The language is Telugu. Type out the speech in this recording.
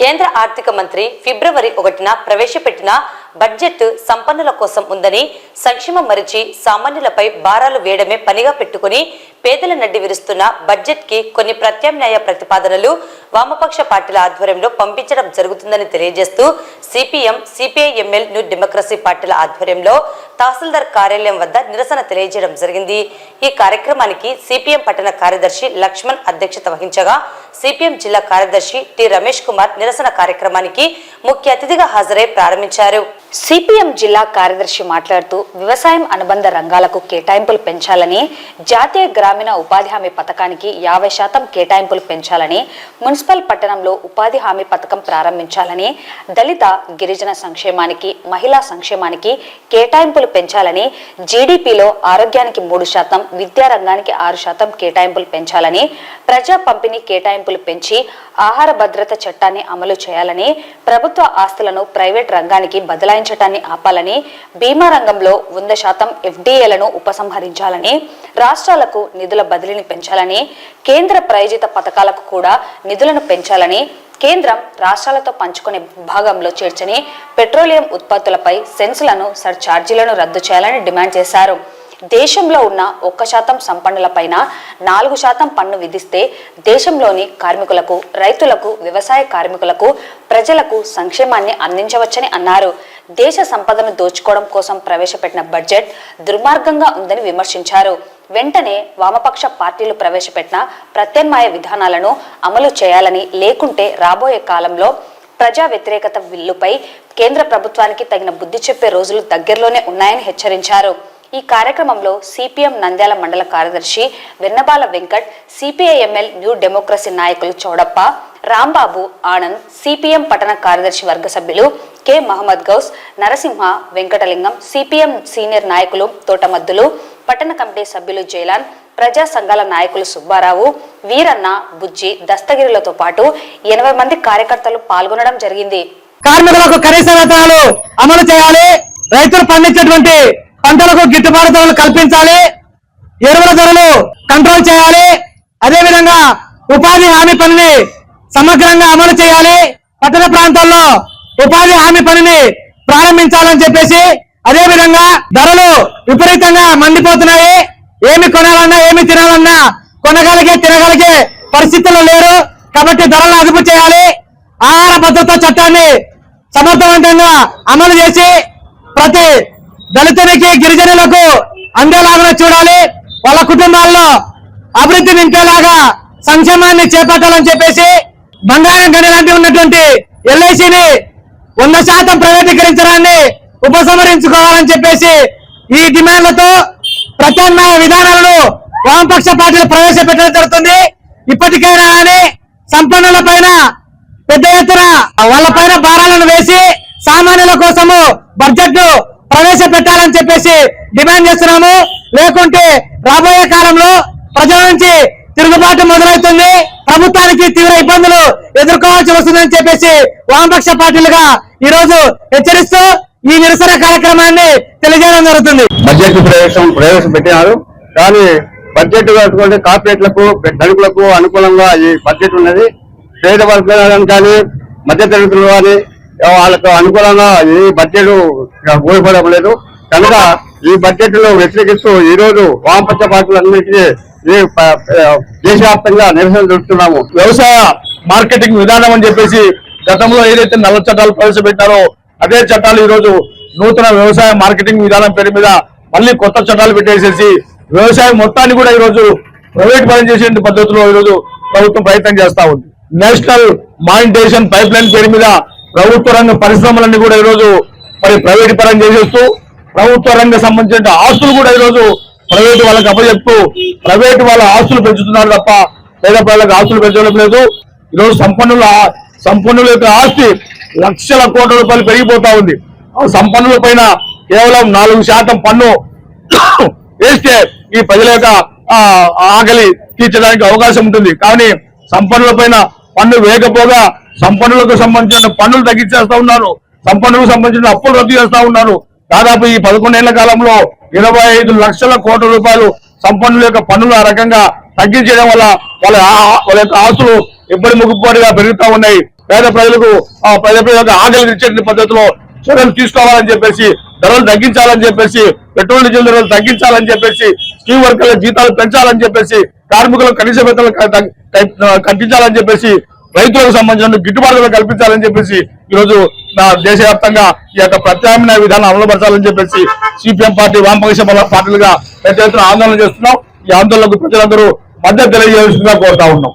కేంద్ర ఆర్థిక మంత్రి ఫిబ్రవరి ఒకటిన ప్రవేశపెట్టిన బడ్జెట్ సంపన్నుల కోసం ఉందని సంక్షేమం మరిచి సామాన్యులపై భారాలు వేయడమే పనిగా పెట్టుకుని పేదల నడ్డి విరుస్తున్న బడ్జెట్కి కొన్ని ప్రత్యామ్నాయ ప్రతిపాదనలు వామపక్ష పార్టీల ఆధ్వర్యంలో పంపించడం జరుగుతుందని తెలియజేస్తూ సిపిఎం సిపిఐఎంఎల్ న్యూ డెమోక్రసీ పార్టీల ఆధ్వర్యంలో తహసీల్దార్ కార్యాలయం వద్ద నిరసన తెలియజేయడం జరిగింది. ఈ కార్యక్రమానికి సిపిఎం పట్టణ కార్యదర్శి లక్ష్మణ్ అధ్యక్షత వహించగా సిపిఎం జిల్లా కార్యదర్శి టి రమేష్ కుమార్ నిరసన కార్యక్రమానికి ముఖ్య అతిథిగా హాజరై ప్రారంభించారు. సిపిఎం జిల్లా కార్యదర్శి మాట్లాడుతూ వ్యవసాయం అనుబంధ రంగాలకు కేటాయింపులు పెంచాలని జాతీయ గ్రామీణ ఉపాధి హామీ పథకానికి యాభై శాతం కేటాయింపులు పెంచాలని మున్సిపల్ పట్టణంలో ఉపాధి హామీ పథకం ప్రారంభించాలని దళిత గిరిజన సంక్షేమానికి మహిళా సంక్షేమానికి కేటాయింపులు పెంచాలని జీడిపిలో ఆరోగ్యానికి మూడు శాతం విద్యారంగానికి ఆరు శాతం కేటాయింపులు పెంచాలని ప్రజా పంపిణీ కేటాయింపులు పెంచి ఆహార భద్రత చట్టాన్ని అమలు చేయాలని ప్రభుత్వ ప్రభుత్వ ఆస్తులను ప్రైవేట్ రంగానికి బదలాయించటాన్ని ఆపాలని బీమా రంగంలో వంద శాతం ఎఫ్డీఏలను ఉపసంహరించాలని రాష్ట్రాలకు నిధుల బదిలీని పెంచాలని కేంద్ర ప్రయోజిత పథకాలకు కూడా నిధులను పెంచాలని కేంద్రం రాష్ట్రాలతో పంచుకునే భాగంలో చేర్చని పెట్రోలియం ఉత్పత్తులపై సెన్సులను సర్ఛార్జీలను రద్దు చేయాలని డిమాండ్ చేశారు. దేశంలో ఉన్న ఒక్క శాతం సంపన్నులపైన నాలుగు శాతం పన్ను విధిస్తే దేశంలోని కార్మికులకు రైతులకు వ్యవసాయ కార్మికులకు ప్రజలకు సంక్షేమాన్ని అందించవచ్చని అన్నారు. దేశ సంపదను దోచుకోవడం కోసం ప్రవేశపెట్టిన బడ్జెట్ దుర్మార్గంగా ఉందని విమర్శించారు. వెంటనే వామపక్ష పార్టీలు ప్రవేశపెట్టిన ప్రత్యామ్నాయ విధానాలను అమలు చేయాలని లేకుంటే రాబోయే కాలంలో ప్రజా వ్యతిరేకత బిల్లుపై కేంద్ర ప్రభుత్వానికి తగిన బుద్ధి చెప్పే రోజులు దగ్గరలోనే ఉన్నాయని హెచ్చరించారు. ఈ కార్యక్రమంలో సిపిఎం నంద్యాల మండల కార్యదర్శి Vennabala Venkat CPIML new democracy నాయకులు చౌడప్ప రాంబాబు ఆనంద్ సిపిఎం పట్టణ కార్యదర్శి వర్గ సభ్యులు K Mohammed Gouse Narasimha Venkatalingam CPM senior నాయకులు తోటమద్దులు పట్టణ కమిటీ సభ్యులు జైలాన్ ప్రజా సంఘాల నాయకులు సుబ్బారావు వీరన్న బుజ్జి దస్తగిరిలతో పాటు ఎనభై మంది కార్యకర్తలు పాల్గొనడం జరిగింది. కార్మికులకు కనీస వేతనాలు అమలు చేయాలి. రైతులు పండించేటువంటి పంటలకు గిట్టుబాటు ధరలు కల్పించాలి. ఎరువుల ధరలు కంట్రోల్ చేయాలి. అదేవిధంగా ఉపాధి హామీ పనిని సమగ్రంగా అమలు చేయాలి. పట్టణ ప్రాంతాల్లో ఉపాధి హామీ పనిని ప్రారంభించాలని చెప్పేసి అదేవిధంగా ధరలు విపరీతంగా మండిపోతున్నాయి. ఏమి కొనాలన్నా ఏమి తినాలన్నా కొనగలిగే తినగలిగే పరిస్థితుల్లో లేరు. కాబట్టి ధరలను అదుపు చేయాలి. ఆహార భద్రతా చట్టాన్ని సమర్థవంతంగా అమలు చేసి ప్రతి దళితులకి గిరిజనులకు అందేలాగా చూడాలి. వాళ్ళ కుటుంబాల్లో అభివృద్ధి నింపేలాగా సంక్షేమాన్ని చేపట్టాలని చెప్పేసి బంగారం గని లాంటి ఉన్నటువంటి ఎల్ఐసిని వంద శాతం ప్రైవేటీకరించడాన్ని ఉపసంహరించుకోవాలని చెప్పేసి ఈ డిమాండ్లతో ప్రత్యామ్నాయ విధానాలను వామపక్ష పార్టీలు ప్రవేశపెట్టడం జరుగుతుంది. ఇప్పటికైనా కానీ సంపన్నుల పైన పెద్ద ఎత్తున వాళ్ళ పైన భారాలను వేసి సామాన్యుల కోసము బడ్జెట్ను ప్రవేశపెట్టాలని చెప్పేసి డిమాండ్ చేస్తున్నాము. లేకుంటే రాబోయే కాలంలో ప్రజల నుంచి తిరుగుబాటు మొదలవుతుంది. ప్రభుత్వానికి తీవ్ర ఇబ్బందులు ఎదుర్కోవాల్సి వస్తుందని చెప్పేసి వామపక్ష పార్టీలుగా ఈ రోజు హెచ్చరిస్తూ ఈ నిరసన కార్యక్రమాన్ని తెలియజేయడం జరుగుతుంది. బడ్జెట్ ప్రవేశం ప్రవేశపెట్టినారు. కానీ బడ్జెట్ కట్టుకుంటే కార్పొరేట్లకు ధనికులకు అనుకూలంగా ఈ బడ్జెట్ ఉన్నది. పేద వర్గాలను కానీ మధ్యతరగతులు కానీ వాళ్ళకు అనుకూలంగా ఈ బడ్జెట్ ఉపయోగపడడం లేదు. కనుక ఈ బడ్జెట్లో వ్యతిరేకిస్తూ ఈ రోజు వామపక్ష పార్టీలన్నింటినీ దేశవ్యాప్తంగా నిరసన తెలుపుతున్నాము. వ్యవసాయ మార్కెటింగ్ విధానం అని చెప్పేసి గతంలో ఏదైతే నల్ల చట్టాలు ప్రవేశపెట్టారో అదే చట్టాలు ఈ రోజు నూతన వ్యవసాయ మార్కెటింగ్ విధానం పేరు మీద మళ్ళీ కొత్త చట్టాలు పెట్టేసేసి వ్యవసాయం మొత్తాన్ని కూడా ఈ రోజు ప్రైవేట్ పరం చేసే పద్ధతిలో ఈ రోజు ప్రభుత్వం ప్రయత్నం చేస్తా ఉంది. నేషనల్ మానిటేషన్ పైప్ లైన్ పేరు మీద ప్రభుత్వ రంగ పరిశ్రమలన్నీ కూడా ఈ రోజు మరి ప్రైవేట్ పరం చేసేస్తూ ప్రభుత్వ రంగ సంబంధించిన ఆస్తులు కూడా ఈ రోజు ప్రైవేట్ వాళ్ళకి అప్పచెప్తూ ప్రైవేట్ వాళ్ళ ఆస్తులు పెంచుతున్నారు తప్ప పేద ప్రజలకు ఆస్తులు పెంచడం లేదు. ఈరోజు సంపన్నుల సంపన్నుల యొక్క ఆస్తి లక్షల కోట్ల రూపాయలు పెరిగిపోతా ఉంది. ఆ సంపన్నుల పైన కేవలం నాలుగు శాతం పన్ను వేస్తే ఈ ప్రజల యొక్క ఆకలి తీర్చడానికి అవకాశం ఉంటుంది. కానీ సంపన్నుల పైన పన్ను వేయకపోగా సంపన్నులకు సంబంధించిన పన్నులు తగ్గించేస్తా ఉన్నారు. సంపన్నులకు సంబంధించిన అప్పులు రద్దు చేస్తా ఉన్నారు. దాదాపు ఈ పదకొండేళ్ళ కాలంలో ఇరవై ఐదు లక్షల కోట్ల రూపాయలు సంపన్నుల యొక్క పన్నులు ఆ రకంగా తగ్గించడం వల్ల వాళ్ళ వాళ్ళ యొక్క ఆస్తులు ఇబ్బంది ముగ్గుపాటుగా పెరుగుతా ఉన్నాయి. పేద ప్రజలకు ఆ పేద ప్రజలకు ఆకలి తీర్చే పద్ధతిలో చర్యలు తీసుకోవాలని చెప్పేసి ధరలు తగ్గించాలని చెప్పేసి పెట్రోల్ డీజిల్ ధరలు తగ్గించాలని చెప్పేసి స్కీమ్ వర్కర్ల జీతాలు పెంచాలని చెప్పేసి కార్మికులకు కనీస వేతనాలు కట్టించాలని చెప్పేసి రైతులకు సంబంధించిన గిట్టుబాటు కల్పించాలని చెప్పేసి ఈ రోజు నా దేశవ్యాప్తంగా ఈ యొక్క ప్రత్యామ్నాయ విధానం అమలుపరచాలని చెప్పేసి సిపిఎం పార్టీ వామపక్ష బల పార్టీలుగా పెద్ద ఎత్తున ఆందోళన చేస్తున్నాం. ఈ ఆందోళనకు ప్రజలందరూ మద్దతు తెలియజేయాల్సిందిగా కోరుతా ఉన్నాం.